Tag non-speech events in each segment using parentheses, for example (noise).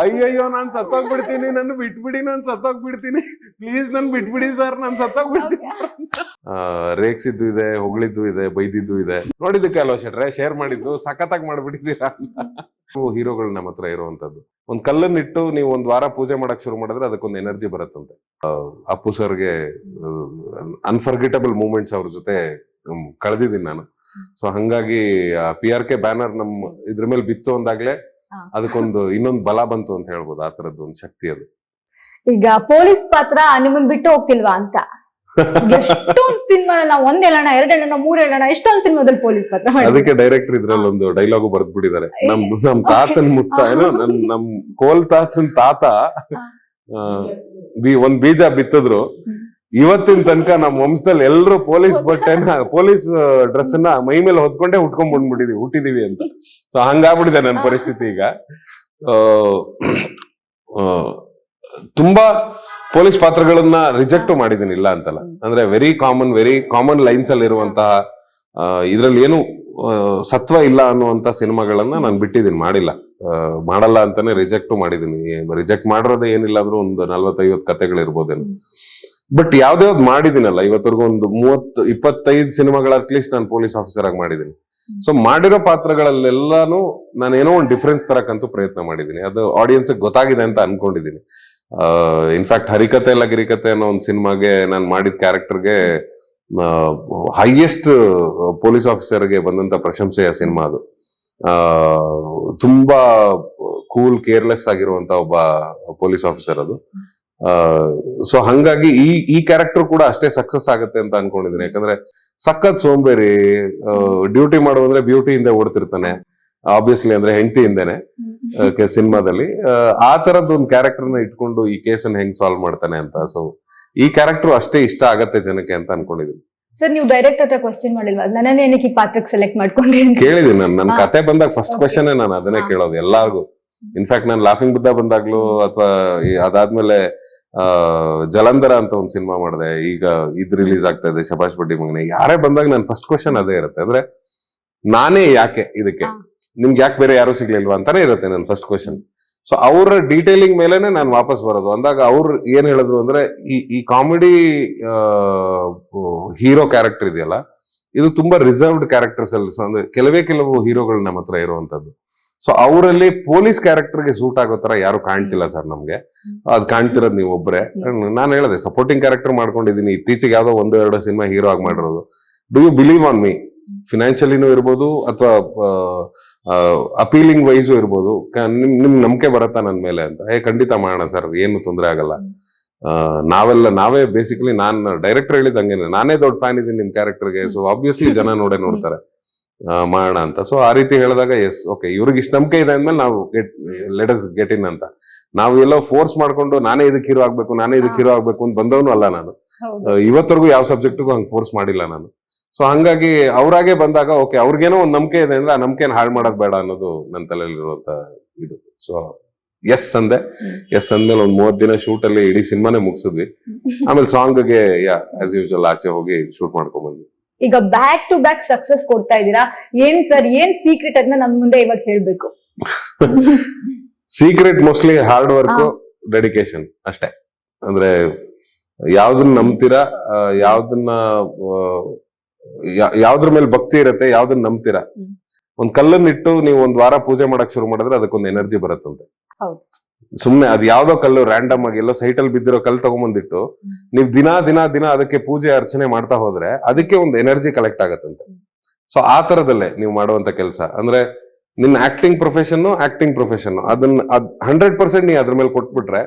ಅಯ್ಯಯ್ಯೋ, ನಾನ್ ಸತ್ತೋಗ್ಬಿಡ್ತೀನಿ ನನ್ನ ಬಿಟ್ಬಿಡಿ, ನಾನ್ ಸತ್ತೋಗ್ಬಿಡ್ತೀನಿ. ಪ್ಲೀಸ್ ನನ್ ಬಿಟ್ಬಿಡಿ ಸರ್ ನಾನ್ ಸತ್ತೋಗ್ಬಿಡ್ತೀನಿ ರೇಗ್ಸಿದ್ದು ಇದೆ, ಹೊಗಳಿದ್ದು ಇದೆ, ಬೈದಿದ್ದು ಇದೆ. ನೋಡಿದ್ದಕ್ಕೆ ಅಲ್ವಾ ಶೆಟ್ರೆ? ಶೇರ್ ಮಾಡಿದ್ದು, ಸಖತ್ತಾಗಿ ಮಾಡ್ಬಿಟ್ಟಿದ್ದೀರಾ ಹೀರೋಗಳು ನಮ್ಮ ಹತ್ರ ಇರುವಂತದ್ದು. ಒಂದ್ ಕಲ್ಲನ್ನಿಟ್ಟು ನೀವು ಒಂದ್ ವಾರ ಪೂಜೆ ಮಾಡಕ್ ಶುರು ಮಾಡಿದ್ರೆ ಅದಕ್ಕೊಂದು ಎನರ್ಜಿ ಬರುತ್ತಂತೆ. ಅಪ್ಪು ಸರ್ಗೆ ಅನ್ಫರ್ಗೆಟಬಲ್ ಮೂಮೆಂಟ್ಸ್ ಅವ್ರ ಜೊತೆ ಕಳೆದಿದ್ದೀನಿ ನಾನು. ಸೊ ಹಂಗಾಗಿ ಪಿ ಆರ್ ಕೆ ಬ್ಯಾನರ್ ನಮ್ ಇದ್ರ ಮೇಲೆ ಬಿತ್ತು ಅಂದಾಗ್ಲೇ. ಅದಕ್ಕೊಂದು ಇನ್ನೊಂದು ಬಲ ಬಂತು ಅಂತ ಹೇಳ್ಬೋದು ಆ ತರದ್ದು ಒಂದು ಶಕ್ತಿ ಅದು. ಈಗ ಪೊಲೀಸ್ ಪಾತ್ರ ನಿಮ್ಮನ್ ಬಿಟ್ಟು ಹೋಗ್ತಿಲ್ವಾ ಅಂತ? ಎಷ್ಟೊಂದ್ ಸಿನಿಮಾ ನಾವು ಒಂದ್ ಹೇಳೋಣ ಎರಡ್ ಹೇಳೋಣ ಮೂರ್ ಹೇಳೋಣ ಎಷ್ಟೊಂದ್ ಸಿನಿಮಾದಲ್ಲಿ ಪೊಲೀಸ್ ಪಾತ್ರ. ಅದಕ್ಕೆ ಡೈರೆಕ್ಟರ್ ಇದ್ರಲ್ಲಿ ಒಂದು ಡೈಲಾಗ್ ಬರೆದು ಬಿಟ್ಟಿದ್ದಾರೆ ನಮ್ ನಮ್ ತಾತನ್ ಮುತ್ತ ಏನೋ ನಮ್ ನಮ್ ಕೋಲ್ ತಾತನ್ ತಾತ ಒಂದ್ ಬೀಜ ಬಿತ್ತಿದ್ರು. ಇವತ್ತಿನ ತನಕ ನಮ್ ವಂಶದಲ್ಲಿ ಎಲ್ಲರೂ ಪೊಲೀಸ್ ಬಟ್ಟೆನ, ಪೊಲೀಸ್ ಡ್ರೆಸ್ ಅನ್ನ ಮೈ ಮೇಲೆ ಹೊತ್ಕೊಂಡೇ ಉಟ್ಕೊಂಡ್ ಬಂದ್ಬಿಟ್ಟಿದೀವಿ, ಹುಟ್ಟಿದೀವಿ ಅಂತ. ಸೊ ಹಂಗಾಗ್ಬಿಟ್ಟಿದೆ ನನ್ನ ಪರಿಸ್ಥಿತಿ ಈಗ. ತುಂಬಾ ಪೊಲೀಸ್ ಪಾತ್ರಗಳನ್ನ ರಿಜೆಕ್ಟ್ ಮಾಡಿದೀನಿ ಇಲ್ಲ ಅಂತಲ್ಲ. ಅಂದ್ರೆ very common very common lines ಅಲ್ಲಿ ಇರುವಂತಹ ಇದ್ರಲ್ಲಿ ಏನು ಸತ್ವ ಇಲ್ಲ ಅನ್ನುವಂತ ಸಿನಿಮಾಗಳನ್ನ ನಾನು ಬಿಟ್ಟಿದ್ದೀನಿ ಮಾಡಿಲ್ಲ. ಮಾಡಲ್ಲ ಅಂತಾನೆ ರಿಜೆಕ್ಟ್ ಮಾಡಿದೀನಿ. ರಿಜೆಕ್ಟ್ ಮಾಡಿರೋದೇ ಏನಿಲ್ಲ ಅಂದ್ರೆ ಒಂದು ನಲ್ವತ್ತೈವತ್ತು ಕತೆಗಳಿರ್ಬೋದೇನು ಬಟ್ ಯಾವ್ದ್ಯಾವ್ದು ಮಾಡಿದಿನಲ್ಲ ಇವತ್ತರೆಗೂ ಒಂದು ಮೂವತ್ತು ಇಪ್ಪತ್ತೈದು ಸಿನಿಮಾಗಳ ಅಟ್ಲೀಸ್ಟ್ ನಾನು ಪೊಲೀಸ್ ಆಫೀಸರ್ ಆಗಿ ಮಾಡಿದ್ದೀನಿ ಸೊ ಮಾಡಿರೋ ಪಾತ್ರಗಳಲ್ಲೆಲ್ಲಾನು ನಾನು ಏನೋ ಒಂದು ಡಿಫ್ರೆನ್ಸ್ ತರಕ್ಕಂತೂ ಪ್ರಯತ್ನ ಮಾಡಿದ್ದೀನಿ ಅದು ಆಡಿಯನ್ಸ್ ಗೊತ್ತಾಗಿದೆ ಅಂತ ಅನ್ಕೊಂಡಿದ್ದೀನಿ ಇನ್ಫ್ಯಾಕ್ಟ್ ಹರಿಕತೆ ಇಲ್ಲ ಗಿರಿಕತೆ ಅನ್ನೋ ಒಂದು ಸಿನಿಮಾಗೆ ನಾನು ಮಾಡಿದ ಕ್ಯಾರೆಕ್ಟರ್ಗೆ ಹೈಯೆಸ್ಟ್ ಪೊಲೀಸ್ ಆಫೀಸರ್ಗೆ ಬಂದಂತ ಪ್ರಶಂಸೆಯ ಸಿನಿಮಾ ಅದು. ಆ, ತುಂಬಾ ಕೂಲ್ ಕೇರ್ಲೆಸ್ ಆಗಿರುವಂತ ಒಬ್ಬ ಪೊಲೀಸ್ ಆಫೀಸರ್ ಅದು. ಸೊ ಹಂಗಾಗಿ ಈ ಈ ಕ್ಯಾರೆಕ್ಟರ್ ಕೂಡ ಅಷ್ಟೇ ಸಕ್ಸಸ್ ಆಗುತ್ತೆ ಅಂತ ಅನ್ಕೊಂಡಿದ್ದೀನಿ ಯಾಕಂದ್ರೆ ಸಖತ್ ಸೋಂಬೇರಿ ಡ್ಯೂಟಿ ಮಾಡುವಂದ್ರೆ ಬ್ಯೂಟಿ ಹಿಂದೆ ಓಡ್ತಿರ್ತಾನೆ. ಆಬ್ವಿಯಸ್ಲಿ ಅಂದ್ರೆ ಹೆಂಡತಿ ಹಿಂದೆನೆ ಸಿನಿಮಾದಲ್ಲಿ. ಆ ತರದ್ ಒಂದು ಕ್ಯಾರೆಕ್ಟರ್ನ ಇಟ್ಕೊಂಡು ಈ ಕೇಸನ್ನ ಹೆಂಗ್ ಸಾಲ್ವ್ ಮಾಡ್ತಾನೆ ಅಂತ. ಸೊ ಈ ಕ್ಯಾರೆಕ್ಟರ್ ಅಷ್ಟೇ ಇಷ್ಟ ಆಗತ್ತೆ ಜನಕ್ಕೆ ಅಂತ ಅನ್ಕೊಂಡಿದ್ದೀನಿ ಸರ್ ನೀವು ಡೈರೆಕ್ಟ್ ಹತ್ರ ಕ್ವಶನ್ ಮಾಡಿಲ್ವಾ? ನನ್ನನ್ನೇ ಏನಕ್ಕೆ ಈ ಪಾತ್ರಕ್ಕೆ ಸೆಲೆಕ್ಟ್ ಮಾಡ್ಕೊಂಡ್ರಿ ಅಂತ. ಕೇಳಿದೀನಿ ನಾನು. ನನ್ನ ಕತೆ ಬಂದಾಗ ಫಸ್ಟ್. ಕ್ವಶನ್ ನಾನು ಅದನ್ನೇ. ಕೇಳೋದು ಎಲ್ಲಾರ್ಗು. ಇನ್ಫ್ಯಾಕ್ಟ್ ನಾನು ಲಾಫಿಂಗ್ ಬುದ್ಧ ಬಂದಾಗ್ಲೂ ಅಥವಾ ಅದಾದ್ಮೇಲೆ ಜಲಂಧರ ಅಂತ ಒಂದು ಸಿನಿಮಾ ಮಾಡಿದೆ. ಈಗ ಇದ್ ರಿಲೀಸ್ ಆಗ್ತಾ ಇದೆ ಶಬಾಷ್ ಬಡ್ಡಿ ಮಗನೆ. ಯಾರೇ ಬಂದಾಗ ನನ್ ಫಸ್ಟ್ ಕ್ವಶನ್ ಅದೇ ಇರುತ್ತೆ. ಅಂದ್ರೆ ನಾನೇ ಯಾಕೆ ಇದಕ್ಕೆ. ನಿಮ್ಗೆ ಯಾಕೆ ಬೇರೆ ಯಾರು ಸಿಗ್ಲಿಲ್ವಾ ಅಂತಾನೆ ಇರುತ್ತೆ ನನ್ ಫಸ್ಟ್ ಕ್ವಶನ್ ಸೊ ಅವ್ರ ಡೀಟೇಲಿಂಗ್ ಮೇಲೆನೆ ನಾನು ವಾಪಸ್ ಬರೋದು. ಅಂದಾಗ ಅವ್ರು ಏನ್ ಹೇಳಿದ್ರು ಅಂದ್ರೆ ಈ ಈ ಕಾಮಿಡಿ ಹೀರೋ ಕ್ಯಾರೆಕ್ಟರ್ ಇದೆಯಲ್ಲ ಇದು ತುಂಬಾ ರಿಸರ್ವ್ಡ್ ಕ್ಯಾರೆಕ್ಟರ್ಸ್ ಅಲ್ಲಿ ಸೊ ಅಂದ್ರೆ ಕೆಲವೇ ಕೆಲವು ಹೀರೋಗಳು ನಮ್ಮ ಹತ್ರ ಇರುವಂತದ್ದು. ಸೊ ಅವರಲ್ಲಿ ಪೊಲೀಸ್ ಕ್ಯಾರೆಕ್ಟರ್ಗೆ ಸೂಟ್ ಆಗೋ ತರ ಯಾರು ಕಾಣ್ತಿಲ್ಲ ಸರ್ ನಮ್ಗೆ. ಅದ್ ಕಾಣ್ತಿರೋದು ನೀವು ಒಬ್ರೆ. ನಾನು ಹೇಳಿದೆ ಸಪೋರ್ಟಿಂಗ್ ಕ್ಯಾರೆಕ್ಟರ್ ಮಾಡ್ಕೊಂಡಿದೀನಿ. ಇತ್ತೀಚೆಗೆ ಯಾವ್ದೋ ಒಂದು ಎರಡು ಸಿನಿಮಾ ಹೀರೋ ಆಗಿ ಮಾಡಿರೋದು. Do you believe on me ಫಿನಾನ್ಷಿಯಲಿನೂ ಇರ್ಬೋದು ಅಥವಾ ಅಪೀಲಿಂಗ್ ವೈಸು ಇರ್ಬೋದು. ನಿಮ್ ನಿಮ್ ನಂಬಿಕೆ ಬರತ್ತಾ ನನ್ ಮೇಲೆ ಅಂತ. ಏ ಖಂಡಿತ ಮಾಡೋಣ ಸರ್ ಏನು ತೊಂದರೆ ಆಗಲ್ಲ. ನಾವೆಲ್ಲ ನಾವೇ ಬೇಸಿಕಲಿ ನಾನು ಡೈರೆಕ್ಟರ್ ಹೇಳಿದಂಗೆ ನಾನೇ ದೊಡ್ಡ ಫ್ಯಾನ್ ಇದ್ದೀನಿ ನಿಮ್ ಕ್ಯಾರೆಕ್ಟರ್ಗೆ ಸೊ ಆಬ್ವಿಯಸ್ಲಿ ಜನ ನೋಡೇ ನೋಡ್ತಾರೆ. ಮಾಡೋಣ ಅಂತ. ಸೊ ಆ ರೀತಿ ಹೇಳಿದಾಗ ಎಸ್ ಓಕೆ ಇವ್ರಿಗೆ ಇಷ್ಟ ನಂಬಿಕೆ ಇದೆ ಅಂದ್ಮೇಲೆ ನಾವು get let us get in ಅಂತ. ನಾವು ಎಲ್ಲೋ ಫೋರ್ಸ್ ಮಾಡ್ಕೊಂಡು ನಾನೇ ಇದಕ್ಕೆ ಹೀರೋ ಆಗ್ಬೇಕು ನಾನೇ ಇದಕ್ಕೆ ಹೀರೋ ಆಗ್ಬೇಕು ಅಂತ ಬಂದವನು ಅಲ್ಲ ನಾನು. ಇವತ್ತರೆಗೂ ಯಾವ ಸಬ್ಜೆಕ್ಟ್ಗೂ ಹಂಗೆ ಫೋರ್ಸ್ ಮಾಡಿಲ್ಲ ನಾನು. ಸೊ ಹಂಗಾಗಿ ಅವರಾಗೆ ಬಂದಾಗ ಓಕೆ ಅವ್ರಿಗೇನೋ ಒಂದು ನಂಬಿಕೆ ಇದೆ ಅಂದ್ರೆ ಆ ನಂಬಿಕೆನ ಹಾಳು ಮಾಡೋದು ಬೇಡ ಅನ್ನೋದು ನನ್ನ ತಲೆಯಲ್ಲಿರುವಂತ ಇದು. ಸೊ ಎಸ್ ಅಂದೆ. ಎಸ್ ಅಂದ್ಮೇಲೆ ಒಂದ್ ಮೂವತ್ ದಿನ ಶೂಟ್ ಅಲ್ಲಿ ಇಡೀ ಸಿನಿಮಾನೇ ಮುಗಿಸಿದ್ವಿ. ಆಮೇಲೆ ಸಾಂಗ್ಗೆ ಯಾ ಆಸ್ ಯೂಶಲ್ ಆಚೆ ಹೋಗಿ ಶೂಟ್ ಮಾಡ್ಕೊಂಡ್ ಬಂದ್ವಿ. ಈಗ ಬ್ಯಾಕ್ ಟು ಬ್ಯಾಕ್ ಸಕ್ಸಸ್ ಕೊಡ್ತಾ ಇದ್ದೀರಾ? ಏನ್ ಸರ್ ಏನ್ ಸೀಕ್ರೆಟ್ ಅದನ್ನ ನಮ್ ಮುಂದೆ ಇವಾಗ ಹೇಳ್ಬೇಕು? Secret mostly hard work dedication ಅಷ್ಟೇ. ಅಂದ್ರೆ ಯಾವ್ದನ್ನ ನಂಬ್ತೀರಾ ಯಾವ್ದನ್ನ ಯಾವ್ದ್ರ ಮೇಲೆ ಭಕ್ತಿ ಇರತ್ತೆ ಯಾವ್ದನ್ನ ನಂಬ್ತೀರಾ. ಒಂದ್ ಕಲ್ಲನ್ನಿಟ್ಟು ನೀವು ಒಂದ್ ವಾರ ಪೂಜೆ ಮಾಡಕ್ ಶುರು ಮಾಡಿದ್ರೆ ಅದಕ್ಕೊಂದು ಎನರ್ಜಿ ಬರುತ್ತಂತೆ. ಸುಮ್ನೆ ಅದ್ ಯಾವ್ದೋ ಕಲ್ಲು ರ್ಯಾಂಡಮ್ ಆಗಿ ಎಲ್ಲೋ ಸೈಟ್ ಅಲ್ಲಿ ಬಿದ್ದಿರೋ ಕಲ್ಲು ತಗೊಂಬಂದಿಟ್ಟು ನೀವ್ ದಿನ ದಿನ ದಿನ ಅದಕ್ಕೆ ಪೂಜೆ ಅರ್ಚನೆ ಮಾಡ್ತಾ ಹೋದ್ರೆ ಅದಕ್ಕೆ ಒಂದು ಎನರ್ಜಿ ಕಲೆಕ್ಟ್ ಆಗತ್ತಂತೆ. ಸೊ ಆ ತರದಲ್ಲೇ ನೀವು ಮಾಡುವಂತ ಕೆಲಸ. ಅಂದ್ರೆ ನಿನ್ನ ಆಕ್ಟಿಂಗ್ ಪ್ರೊಫೆಷನ್ ಆಕ್ಟಿಂಗ್ ಪ್ರೊಫೆಷನ್ ಅದನ್ನ ಅದ್ ಹಂಡ್ರೆಡ್ ಪರ್ಸೆಂಟ್ ನೀ ಅದ್ರ ಮೇಲೆ ಕೊಟ್ಬಿಟ್ರೆ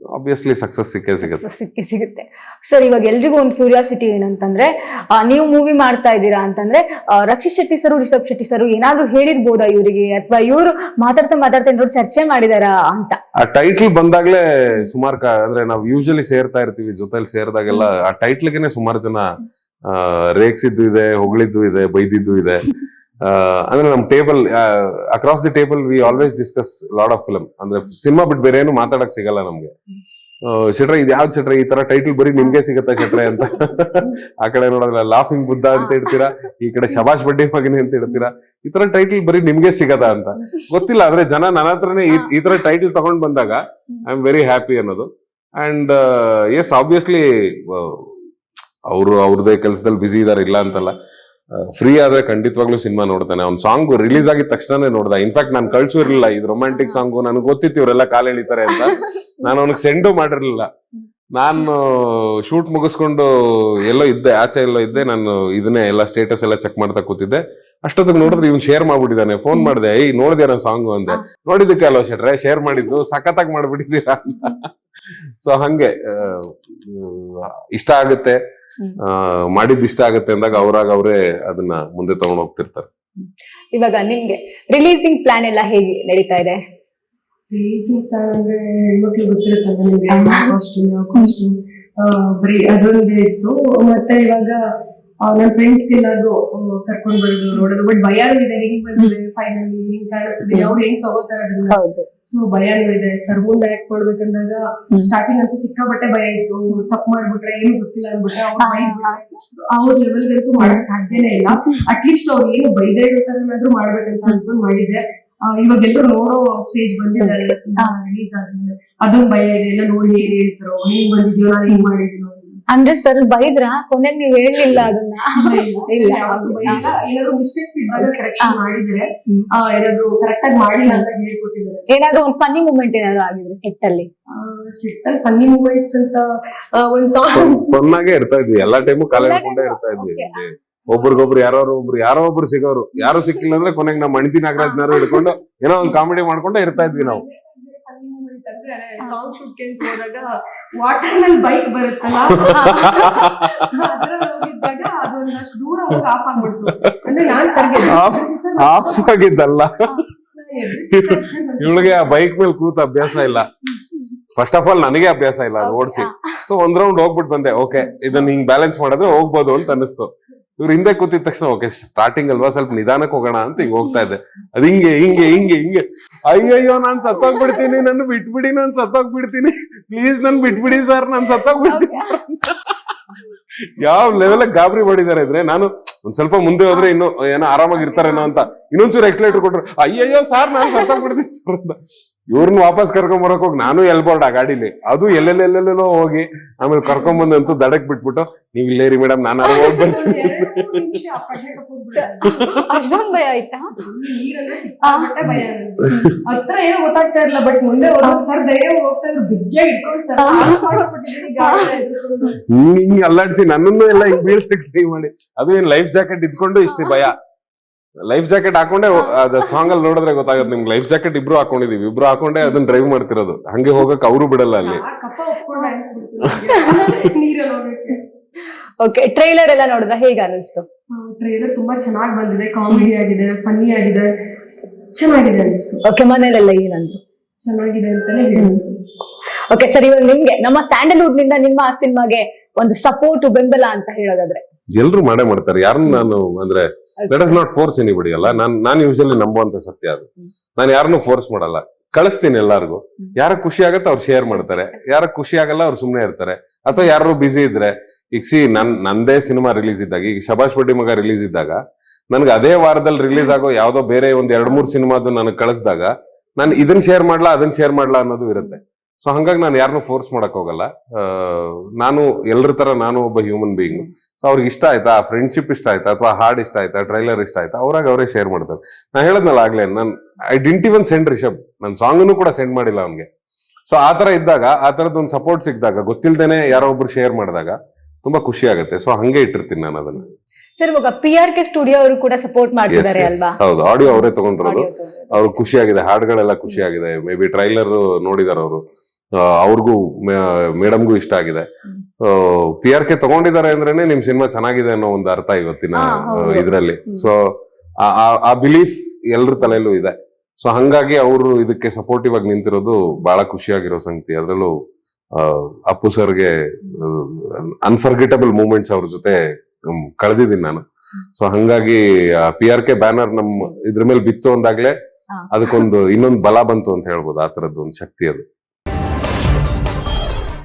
ಆಬ್ವಿಯಸ್ಲಿ ಸಕ್ಸಸ್ ಸಿಕ್ಕೇ ಸಿಗುತ್ತೆ. ಸಿಕ್ಕಿ ಸಿಗುತ್ತೆ. ಸರ್ ಇವಾಗ ಎಲ್ರಿಗೂ ಒಂದು ಕ್ಯೂರಿಯಾಸಿಟಿ ಏನಂತಂದ್ರೆ ಆ, ನೀವು ಮೂವಿ ಮಾಡ್ತಾ ಇದ್ದೀರಾ ಅಂತಂದ್ರೆ ಆ, ರಕ್ಷಿತ್ ಶೆಟ್ಟಿ ಸರ್ ರಿಷಬ್ ಶೆಟ್ಟಿ ಸರ್ ಏನಾದ್ರೂ ಹೇಳಿರ್ಬೋದಾ ಇವರಿಗೆ? ಅಥವಾ ಇವರು ಮಾತಾಡ್ತಾ ಮಾತಾಡ್ತಾ ಏನಾದ್ರು ಚರ್ಚೆ ಮಾಡಿದಾರ ಅಂತ? ಆ ಟೈಟ್ಲ್ ಬಂದಾಗ್ಲೇ ಸುಮಾರು ಅಂದ್ರೆ ನಾವು ಯೂಶಲಿ ಸೇರ್ತಾ ಇರ್ತೀವಿ ಜೊತೆಲಿ ಸೇರಿದಾಗೆಲ್ಲ ಆ ಟೈಟ್ಲ್ಗೆನೆ ಸುಮಾರು ಜನ ಆ, ರೇಗ್ಸಿದ್ದು ಇದೆ ಹೊಗಳಿದ್ದು ಇದೆ ಬೈದಿದ್ದು ಇದೆ. (laughs) ಅಂದ್ರೆ ನಮ್ table across the table we always discuss lot of film ಅಂದ್ರೆ ಸಿನಿಮಾ ಬಿಟ್ಟು ಬೇರೆ ಏನು ಮಾತಾಡಕ್ ಸಿಗಲ್ಲ ನಮ್ಗೆ. ಆ, ಶೆಟ್ರೆ ಇದು ಯಾವ್ದು ಶೆಟ್ರೆ? ಈ ತರ ಟೈಟಲ್ ಬರೀ ನಿಮ್ಗೆ ಸಿಗತ್ತಾ ಶೆಟ್ರೆ ಅಂತ? (laughs) ಆ ಕಡೆ ನೋಡಿದ್ರೆ ಲಾಫಿಂಗ್ ಬುದ್ಧ ಅಂತ ಇಡ್ತೀರಾ? ಈ ಕಡೆ ಶಬಾಷ್ ಬಡ್ಡಿ ಮಗನಿ ಅಂತ ಇಡ್ತೀರಾ? ಈ ತರ ಟೈಟಲ್ ಬರೀ ನಿಮ್ಗೆ ಸಿಗದ ಅಂತ. ಗೊತ್ತಿಲ್ಲ ಆದ್ರೆ ಜನ ನನ್ನ ಹತ್ರನೇ ಈ- ಈ ತರ ಟೈಟಲ್ ತಗೊಂಡ್ ಬಂದಾಗ ಐ ಆಮ್ ವೆರಿ ಹ್ಯಾಪಿ ಅನ್ನೋದು. ಅಂಡ್ ಎಸ್ ಆಬ್ವಿಯಸ್ಲಿ ಅವರು ಅವ್ರದೇ ಕೆಲಸದಲ್ಲಿ ಬಿಸಿ ಇದಾರೆ ಇಲ್ಲ ಅಂತಲ್ಲ. ಫ್ರೀ ಆದ್ರೆ ಖಂಡಿತವಾಗ್ಲೂ ಸಿನಿಮಾ ನೋಡ್ತಾನೆ. ಅವ್ನ ಸಾಂಗ್ ರಿಲೀಸ್ ಆಗಿದ ತಕ್ಷಣನೇ ನೋಡ್ದ. ಇನ್ಫ್ಯಾಕ್ಟ್ ನಾನು ಕಳ್ಸೂ ಇರ್ಲಿಲ್ಲ ಇದು ರೊಮ್ಯಾಂಟಿಕ್ ಸಾಂಗು ನನಗೆ ಗೊತ್ತಿತ್ತು ಇವರೆಲ್ಲ ಕಾಲ್ ಎಳಿತಾರೆ ಅಂತ. ನಾನು ಅವ್ನಿಗೆ ಸೆಂಡು ಮಾಡಿರ್ಲಿಲ್ಲ. ನಾನು ಶೂಟ್ ಮುಗಿಸ್ಕೊಂಡು ಎಲ್ಲೋ ಇದ್ದೆ, ಆಚೆ ಎಲ್ಲೋ ಇದ್ದೆ, ನಾನು ಇದನ್ನೇ ಎಲ್ಲ ಸ್ಟೇಟಸ್ ಎಲ್ಲ ಚೆಕ್ ಮಾಡ್ತಾ ಕೂತಿದ್ದೆ. ಅಷ್ಟೊತ್ತಿಗೆ ನೋಡಿದ್ರೆ ಇವ್ನು ಶೇರ್ ಮಾಡ್ಬಿಟ್ಟಿದ್ದಾನೆ ಫೋನ್ ಮಾಡಿದೆ, ಏಯ್, ನೋಡಿದ್ಯಾ ನನ್ನ ಸಾಂಗು ಅಂದೆ. ನೋಡಿದ್ದಕ್ಕೆ ಅಲ್ವಾ ಶೆಟ್ರೆ ಶೇರ್ ಮಾಡಿದ್ದು, ಸಖತ್ತಾಗಿ ಮಾಡ್ಬಿಟ್ಟಿದ್ದೀರಾ ಸೊ ಹಂಗೆ ಇಷ್ಟ ಆಗುತ್ತೆ ಆ, ಮಾಡಿದ್ ಇಷ್ಟ ಆಗುತ್ತೆ ಅಂದಾಗ ಅವ್ರಾಗ ಅವರೇ ಅದನ್ನ ಮುಂದೆ ತಗೊಂಡ್ ಹೋಗ್ತಿರ್ತಾರೆ. ಇವಾಗ ನಿಮ್ಗೆ ರಿಲೀಸಿಂಗ್ ಪ್ಲಾನ್ ಎಲ್ಲ ಹೇಗೆ ನಡೀತಾ ಇದೆ? ರಿಲೀಸಿಂಗ್ ಪ್ಲಾನ್ ಅಂದ್ರೆ ಹೆಣ್ಮಕ್ಳು ಗೊತ್ತಿರುತ್ತಲ್ಲ ನಿಮ್ಗೆ ಯಾವ ಕಾಸ್ಟ್ಯೂಮ್ ಯಾವ ಕಾಸ್ಟ್ಯೂಮ್ ಬರೀ ಅದೊಂದೇ ಇತ್ತು. ಮತ್ತೆ ಇವಾಗ ನನ್ ಫ್ರೆಂಡ್ಸ್ ಎಲ್ಲಾದ್ರು ಕರ್ಕೊಂಡ್ ಬರೋದು ನೋಡೋದು. ಬಟ್ ಭಯನೂ ಇದೆ. ಹೆಂಗ್ ಬಂದಿದೆ? ಫೈನಲಿ ಹೆಂಗ್ ಕಾಣಿಸ್ತದೆ? ಅವ್ರು ಹೆಂಗ್ ತಗೋತಾರೆ ಸೊ ಭಯನೂ ಇದೆ. ಸರ್ ಮುಂದೆ ಆಕ್ಟ್ ಮಾಡ್ಬೇಕಂದಾಗ. ಸ್ಟಾರ್ಟಿಂಗ್ ಅಂತೂ ಸಿಕ್ಕಾಪಟ್ಟೆ ಭಯ ಇತ್ತು. ತಪ್ಪು ಮಾಡ್ಬಿಟ್ರೆ ಏನು ಗೊತ್ತಿಲ್ಲ ಅನ್ಬಿಟ್ರೆ ಅವ್ರ ಲೆವೆಲ್ ಗಂತೂ ಅವ್ರ ಮಾಡಕ್ ಸಾಧ್ಯನೇ ಇಲ್ಲ. ಅಟ್ಲೀಸ್ಟ್ ಅವ್ರು ಏನು ಬೈದೇ ಇರೋ ಏನಾದ್ರು ಮಾಡ್ಬೇಕಂತ ಅನ್ಕೊಂಡ್ ಮಾಡಿದ್ರೆ ಇವಾಗ ಎಲ್ಲರೂ ನೋಡೋ ಸ್ಟೇಜ್ ಬಂದಿದ್ದಾರೆ. ರಿಲೀಸ್ ಆದ್ಮೇಲೆ. ಅದೊಂದು ಭಯ ಇದೆ. ಎಲ್ಲ ನೋಡಿ ಏನ್ ಹೇಳ್ತಾರೋ ಹೆಂಗ್ ಬಂದಿದ್ಯೋ ನಾನು ಹೆಂಗ್ ಮಾಡಿದ್ನೋ ಅಂದ್ರೆ ಸರ್ ಬೈದ್ರ ಕೊನೆಗ್ ನೀವ್ ಹೇಳಲಿಲ್ಲ ಅದನ್ನ. ಇಲ್ಲ. ಏನಾದ್ರು ಮಿಸ್ಟೇಕ್ಸ್ ಇದ್ದಾಗ ಕರೆಕ್ಷನ್ ಮಾಡಿದ್ರೆ ಆ, ಏನಾದ್ರು ಕರೆಕ್ಟ್ ಆಗಿ ಮಾಡಿಲ್ಲ ಅಂತ ಹೇಳ್ಕೊಟ್ಟಿದ್ದಾರೆ. ಏನಾದ್ರು ಒಂದ್ ಫನ್ನಿ ಮೂಮೆಂಟ್ ಏನಾದ್ರು ಆಗಿದ್ರೆ ಸೆಟ್ ಅಲ್ಲಿ? ಸಿಟ್ಟಲ್ಲಿ ಫನ್ನಿ ಮೂಮೆಂಟ್ಸ್ ಅಂತ ಒಂದ್ ಸಾಂಗ್ ಸೊನ್ನಾಗೆ ಇರ್ತಾ ಇದ್ವಿ. ಎಲ್ಲಾ ಟೈಮು ಕಾಲೇಜ್ ಇರ್ತಾ ಇದ್ವಿ. ಒಬ್ರಿಗೊಬ್ರು ಯಾರೋ ಒಬ್ರು ಯಾರೋ ಒಬ್ರು ಸಿಗೋರು. ಯಾರು ಸಿಕ್ಕಿಲ್ಲ ಅಂದ್ರೆ ಕೊನೆಗೆ ನಮ್ಮ ಮಣಿಜಿ ನಾಗರಾಜ್ನಾರು ಹಿಡ್ಕೊಂಡು ಏನೋ ಒಂದ್ ಕಾಮಿಡಿ ಮಾಡ್ಕೊಂಡು ಇರ್ತಾ ಇದ್ವಿ ನಾವು. ಸಾಂಗ್ ಶೂಟ್ ಅಂತ ಹೋದಾಗ ವಾಟರ್ನಲ್ಲಿ ಬೈಕ್ ಬರುತ್ತಲ್ಲ? (laughs) ಹೋಗಿದ್ದಾಗ ಅದೊಂದಷ್ಟು ದೂರ ಹೋಗಿ ಆಫ್ ಆಗ್ಬಿಡ್ತು. ಅಂದ್ರೆ ನಾನ್ ಸರ್ಗೆ ಆಫ್ ಆಗಿದ್ದಲ್ಲ. (laughs) ಇವಳಿಗೆ ಆ ಬೈಕ್ ಮೇಲೆ ಕೂತ ಅಭ್ಯಾಸ ಇಲ್ಲ. ಫಸ್ಟ್ ಆಫ್ ಆಲ್ ನನಗೆ ಅಭ್ಯಾಸ ಇಲ್ಲ ಅದು ಓಡಿಸಿ. ಸೊ ಒಂದ್ ರೌಂಡ್ ಹೋಗ್ಬಿಟ್ಟು ಬಂದೆ. ಓಕೆ ಇದನ್ನ ಹಿಂಗ್ ಬ್ಯಾಲೆನ್ಸ್ ಮಾಡಿದ್ರೆ ಹೋಗ್ಬೋದು ಅಂತ ಅನಿಸ್ತು ಇವ್ರು ಹಿಂದೆ ಕೂತಿದ ತಕ್ಷಣ ಓಕೆ ಸ್ಟಾರ್ಟಿಂಗ್ ಅಲ್ವಾ? ಸ್ವಲ್ಪ ನಿಧಾನಕ್ಕೆ ಹೋಗೋಣ ಅಂತ ಹಿಂಗ್ ಹೋಗ್ತಾ ಇದ್ದೆ. ಅದ್ ಹಿಂಗೆ ಹಿಂಗೆ ಹಿಂಗೆ ಹಿಂಗೆ. ಅಯ್ಯಯ್ಯೋ ನಾನ್ ಸತ್ತೋಗ್ಬಿಡ್ತೀನಿ ನನ್ನ ಬಿಟ್ಬಿಡಿ ನಾನ್ ಸತ್ತೋಗ್ಬಿಡ್ತೀನಿ. ಪ್ಲೀಸ್ ನನ್ ಬಿಟ್ಬಿಡಿ ಸರ್ ನಾನ್ ಸತ್ತೋಗ್ಬಿಡ್ತೀನಿ ಯಾವ ಲೆವೆಲ್ ಗಾಬರಿ ಮಾಡಿದಾರೆ ಇದ್ರೆ ನಾನು ಒಂದ್ ಸ್ವಲ್ಪ ಮುಂದೆ ಹೋದ್ರೆ ಇನ್ನು ಏನೋ ಆರಾಮಾಗಿ ಇರ್ತಾರೇನೋ ಅಂತ ಇನ್ನೊಂಚೂರು ಎಕ್ಸ್ಲೇಟರ್ ಕೊಟ್ರು ಅಯ್ಯಯ್ಯೋ ಸಾರ್ ನಾನು ಸತ್ತೋಗ್ಬಿಡ್ತೀನಿ ಸರ್ ಅಂತ. ಇವ್ರನ್ನ ವಾಪಸ್ ಕರ್ಕೊಂಡ್ ಬರಕ್ ಹೋಗಿ ನಾನು ಎಲ್ಬೋರ್ಡ್ ಆ ಗಾಡಿಲಿ. ಅದು ಎಲ್ಲೆಲ್ಲೆಲ್ಲೆಲ್ಲೋ ಹೋಗಿ ಆಮೇಲೆ ಕರ್ಕೊಂಡ್ ಬಂದಂತೂ ದಡಕ್ ಬಿಟ್ಬಿಟ್ಟು ನೀವ್ ಇಲ್ಲೇ ರೀ ಮೇಡಮ್ ನಾನು ಹೋಗಿ ಬರ್ತೀನಿ. (laughs) ಅಷ್ಟೊಂದ್ ಭಯ ಆಯ್ತಾ. ಹತ್ರ ಏನೋ ಗೊತ್ತಾಗ್ತಾ ಇರಲ್ಲ ಬಟ್ ಮುಂದೆ ಸರ್ ಹೋಗ್ತಾ ಇದ್ರು ಬಿಗ್ಗೆ ಇಟ್ಕೊಂಡು ಸರ್ ಹಿಂಗ್. ಹಿಂಗ್ ಅಲ್ಲಾಡ್ಸಿ ನನ್ನನ್ನು ಎಲ್ಲ ಹಿಂಗ್ ಬೀಳ್ಸಕ್ ಟ್ರೈ ಮಾಡಿ. ಅದು ಏನ್ ಲೈಫ್ ಜಾಕೆಟ್ ಇದ್ಕೊಂಡು ಇಷ್ಟೇ ಭಯ? ಲೈಫ್ ಜಾಕೆಟ್ ಹಾಕೊಂಡೆ ಅದ ಸಾಂಗ್ ಅಲ್ಲಿ ನೋಡಿದ್ರೆ ಗೊತ್ತಾಗುತ್ತೆ ನಿಮ್ಗೆ. ಲೈಫ್ ಜಾಕೆಟ್ ಇಬ್ರು ಹಾಕೊಂಡಿದೀವಿ. ಇಬ್ರು ಹಾಕೊಂಡೆ ಅದನ್ನ ಡ್ರೈವ್ ಮಾಡ್ತಿರೋದು. ಹಂಗೆ ಹೋಗಕ್ ಅವರು ಬಿಡಲ್ಲ ಅಲ್ಲಿ. ಕಪ್ಪ ಒಪ್ಕೊಂಡು ಅನ್ಸ್ಬಿಡ್ತು ನೀರಲ್ಲಿ ಹೋಗಕ್ಕೆ ಓಕೆ ಟ್ರೈಲರ್ ಎಲ್ಲ ನೋಡಿದ್ರ ಹೇಗೆ ಅನಿಸ್ತು? ಟ್ರೈಲರ್ ತುಂಬಾ ಚೆನ್ನಾಗಿ ಬಂದಿದೆ. ಕಾಮಿಡಿ ಆಗಿದೆ ಫನ್ನಿ ಆಗಿದೆ. ಚೆನ್ನಾಗಿದೆ ಅನಿಸ್ತು. ಓಕೆ ಮನೇಲೆಲ್ಲ ಏನಂದ್ರು? ಚೆನ್ನಾಗಿದೆ ಅಂತಾನೆ ಓಕೆ ಸರಿ ಇವಾಗ ನಿಮ್ಗೆ ನಮ್ಮ ಸ್ಯಾಂಡಲ್ವುಡ್ನಿಂದ ನಿಮ್ಮ ಸಿನಿಮಾಗೆ ಒಂದು ಸಪೋರ್ಟ್ ಬೆಂಬಲ ಅಂತ ಹೇಳೋದಾದ್ರೆ. ಎಲ್ರು ಮಾಡೇ ಮಾಡ್ತಾರೆ. ಯಾರನ್ನ ನಾನು ಅಂದ್ರೆ let is not force anybody ಅಲ್ಲ? ನಾನ್ ನಾನು ಯೂಶಲಿ ನಂಬುವಂತ ಸತ್ಯ ಅದು. ನಾನು ಯಾರನ್ನೂ ಫೋರ್ಸ್ ಮಾಡಲ್ಲ. ಕಳಿಸ್ತೀನಿ ಎಲ್ಲಾರ್ಗು. ಯಾರ ಖುಷಿ ಆಗತ್ತೆ ಅವ್ರು ಶೇರ್ ಮಾಡ್ತಾರೆ. ಯಾರ ಖುಷಿ ಆಗಲ್ಲ ಅವ್ರು ಸುಮ್ನೆ ಇರ್ತಾರೆ. ಅಥವಾ ಯಾರು ಬಿಸಿ ಇದ್ರೆ ಈಗ ಸಿ ನನ್ ನಂದೇ ಸಿನಿಮಾ ರಿಲೀಸ್ ಇದ್ದಾಗ ಈಗ ಶಬಾಷ್ ಬಡ್ಡಿ ಮಗ ರಿಲೀಸ್ ಇದ್ದಾಗ ನನ್ಗೆ ಅದೇ ವಾರದಲ್ಲಿ ರಿಲೀಸ್ ಆಗೋ ಯಾವ್ದೋ ಬೇರೆ ಒಂದ್ ಎರಡ್ ಮೂರ್ ಸಿನಿಮಾದು ನನಗೆ ಕಳಿಸಿದಾಗ ನಾನು ಇದನ್ನ ಶೇರ್ ಮಾಡ್ಲಾ ಅದನ್ನ ಶೇರ್ ಮಾಡ್ಲಾ ಅನ್ನೋದು ಇರುತ್ತೆ. ಸೊ ಹಂಗಾಗಿ ನಾನು ಯಾರನ್ನೂ ಫೋರ್ಸ್ ಮಾಡಕ್ ಹೋಗಲ್ಲ. ನಾನು ಎಲ್ರ ತರ ನಾನು ಒಬ್ಬ ಹ್ಯೂಮನ್ ಬೀಯಿಂಗ್ ಸೊ ಅವ್ರಿಗೆ ಇಷ್ಟ ಆಯ್ತಾ? ಫ್ರೆಂಡ್ಶಿಪ್ ಇಷ್ಟ ಆಯ್ತಾ? ಅಥವಾ ಹಾಡ್ ಇಷ್ಟ ಆಯ್ತಾ? ಟ್ರೈಲರ್ ಇಷ್ಟ ಆಯ್ತಾ? ಅವ್ರಾಗ ಅವರೇ ಶೇರ್ ಮಾಡ್ತಾರೆ. ನಾನು ಹೇಳದ್ನಲ್ಲ ಆಗ್ಲೇ ನಾನು I didn't even send Rishab. ನನ್ನ ಸಾಂಗ್ನು ಕೂಡ ಸೆಂಡ್ ಮಾಡಿಲ್ಲ ಅವ್ನಿಗೆ. ಸೊ ಆ ತರ ಇದ್ದಾಗ ಆ ತರದ್ ಒಂದು ಸಪೋರ್ಟ್ ಸಿಕ್ಕಿದಾಗ ಗೊತ್ತಿಲ್ದೇನೆ ಯಾರೋ ಒಬ್ರು ಶೇರ್ ಮಾಡಿದಾಗ ತುಂಬಾ ಖುಷಿ ಆಗುತ್ತೆ. ಸೊ ಹಂಗೆ ಇಟ್ಟಿರ್ತೀನಿ ನಾನು ಅದನ್ನ. ಸರ್ ಇವಾಗ ಪಿ ಆರ್ ಕೆ ಸ್ಟುಡಿಯೋ ಅವರು ಕೂಡ ಸಪೋರ್ಟ್ ಮಾಡ್ತಿದ್ದಾರೆ ಅಲ್ವಾ? ಹೌದು. ಆಡಿಯೋ ಅವರೇ ತಗೊಂಡಿರೋದು. ಅವ್ರು ಖುಷಿಯಾಗಿದೆ. ಹಾಡುಗಳೆಲ್ಲ ಖುಷಿಯಾಗಿದೆ. ಮೇ ಬಿ ಟ್ರೈಲರ್ ನೋಡಿದಾರ ಅವರು. ಅವ್ರಿಗೂ ಮೇಡಮ್ಗೂ ಇಷ್ಟ ಆಗಿದೆ. ಪಿ ಆರ್ ಕೆ ತಗೊಂಡಿದ್ದಾರೆ ಅಂದ್ರೇನೆ ನಿಮ್ ಸಿನಿಮಾ ಚೆನ್ನಾಗಿದೆ ಅನ್ನೋ ಒಂದು ಅರ್ಥ ಇವತ್ತಿನ ಇದ್ರಲ್ಲಿ. ಸೊ ಆ ಬಿಲೀಫ್ ಎಲ್ರ ತಲೆಯಲ್ಲೂ ಇದೆ. ಸೊ ಹಂಗಾಗಿ ಅವರು ಇದಕ್ಕೆ ಸಪೋರ್ಟಿವ್ ಆಗಿ ನಿಂತಿರೋದು ಬಹಳ ಖುಷಿಯಾಗಿರೋ ಸಂಗತಿ. ಅದ್ರಲ್ಲೂ ಅಪ್ಪು ಸರ್ಗೆ ಅನ್ಫರ್ಗೆಟಬಲ್ ಮೂಮೆಂಟ್ಸ್ ಅವ್ರ ಜೊತೆ ಕಳೆದಿದ್ದೀನಿ ನಾನು. ಸೊ ಹಂಗಾಗಿ ಪಿ ಆರ್ ಕೆ ಬ್ಯಾನರ್ ನಮ್ ಇದ್ರ ಮೇಲೆ ಬಿತ್ತು ಅಂದಾಗ್ಲೆ. ಅದಕ್ಕೊಂದು ಇನ್ನೊಂದು ಬಲ ಬಂತು ಅಂತ ಹೇಳ್ಬೋದು. ಆ ತರದ್ದು ಒಂದು ಶಕ್ತಿ ಅದು.